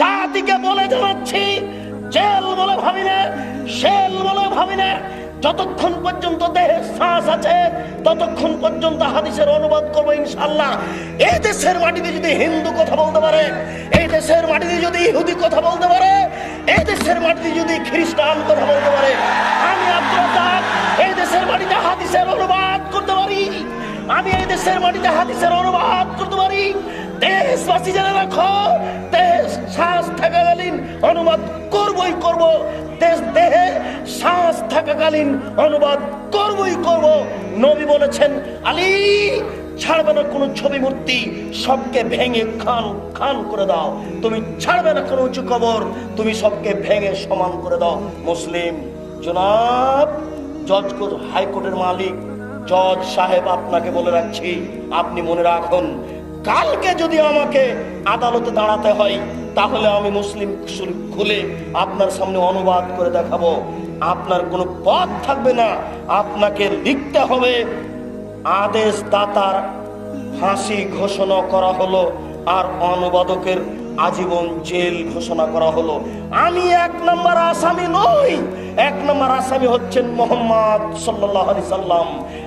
জাতিকে বলে জানাচ্ছি জেল বলে ভাবি না শেল বলে ভাবি না যতক্ষণ পর্যন্ত দেহে শ্বাস আছে, ততক্ষণ পর্যন্ত হাদিসের অনুবাদ করব ইনশাল্লাহ এই দেশের মাটিতে যদি হিন্দু কথা বলতে পারে, এই দেশের মাটিতে যদি ইহুদি কথা বলতে পারে, এই দেশের মাটিতে যদি খ্রিস্টান কথা বলতে পারে, আমি আব্দুল এই দেশের মাটিতে হাদিসের অনুবাদ করতে পারি। আমি এই দেশের মাটিতে হাদিসের অনুবাদ করতে পারি। দেশবাসী জেনে রাখো শ্বাস থাকাকালীন অনুবাদ করবই করব। দেহে শ্বাস থাকাকালীন অনুবাদ করবই করব। নবী বলেছেন, আলী, ছাড়বে না কোনো ছবি মূর্তি, সবকে ভেঙে খান খান করে দাও। তুমি ছাড়বে না কোনো উঁচু কবর, তুমি সবকে ভেঙে সমান করে দাও। মুসলিম, জনাব জজ হাইকোর্টের মালিক, জজ সাহেব আপনাকে বলে রাখছি, আপনি মনে রাখুন, কালকে যদি আমাকে আদালতে দাঁড়াতে হয় তাহলে আমি মুসলিম খুলে আপনার সামনে অনুবাদ করে দেখাবো। আপনার কোনো পথ থাকবে না। আপনাকে লিখতে হবে। আদেশ দাতার ফাঁসি ঘোষণা করা হলো। আর অনুবাদকের আজীবন জেল ঘোষণা করা হলো। আমি এক নম্বর আসামি নই। এক নম্বর আসামি হচ্ছেন মোহাম্মদ সাল্লাহ আলি সাল্লাম।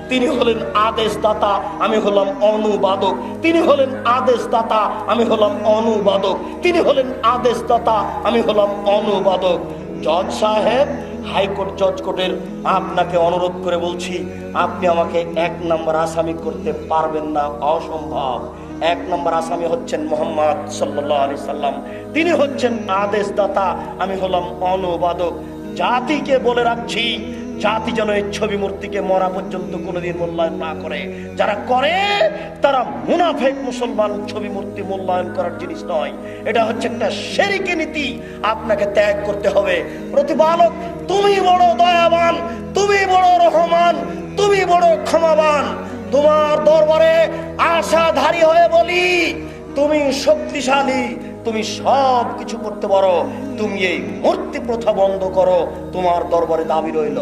তিনি হলেন আদেশ দাতা আমি হলাম অনুবাদক। তিনি হলেন আদেশ দাতা আমি হলাম অনুবাদক। তিনি হলেন আদেশ দাতা আমি হলাম অনুবাদক। জজ সাহেব, হাইকোর্ট জজ কোর্টের আপনাকে অনুরোধ করে বলছি, আপনি আমাকে এক নম্বর আসামি করতে পারবেন না, অসম্ভব। এক নম্বর আসামি হচ্ছেন মোহাম্মদ সাল্লাহ আলি সাল্লাম। তিনি হচ্ছেন আদেশদাতা। আমি হলাম অনুবাদক। জাতিকে বলে রাখছি, জাতি যেন এই ছবি মূর্তিকে মরা পর্যন্ত কোনোদিন মূল্যায়ন না করে। যারা করে, তারা মুনাফেক মুসলমান ছবি মূর্তি মূল্যায়ন করার জিনিস নয়। এটা হচ্ছে একটা শেরিকে নীতি। আপনাকে ত্যাগ করতে হবে। প্রতিপালক, তুমি বড় দয়াবান, তুমি বড় রহমান, তুমি বড় ক্ষমাবান। তোমার দরবারে আশাধারী হয়ে বলি, তুমি শক্তিশালী, তুমি সব কিছু করতে পারো, তুমি এই মূর্তি প্রথা বন্ধ করো, তোমার দরবারে দাবি রইল।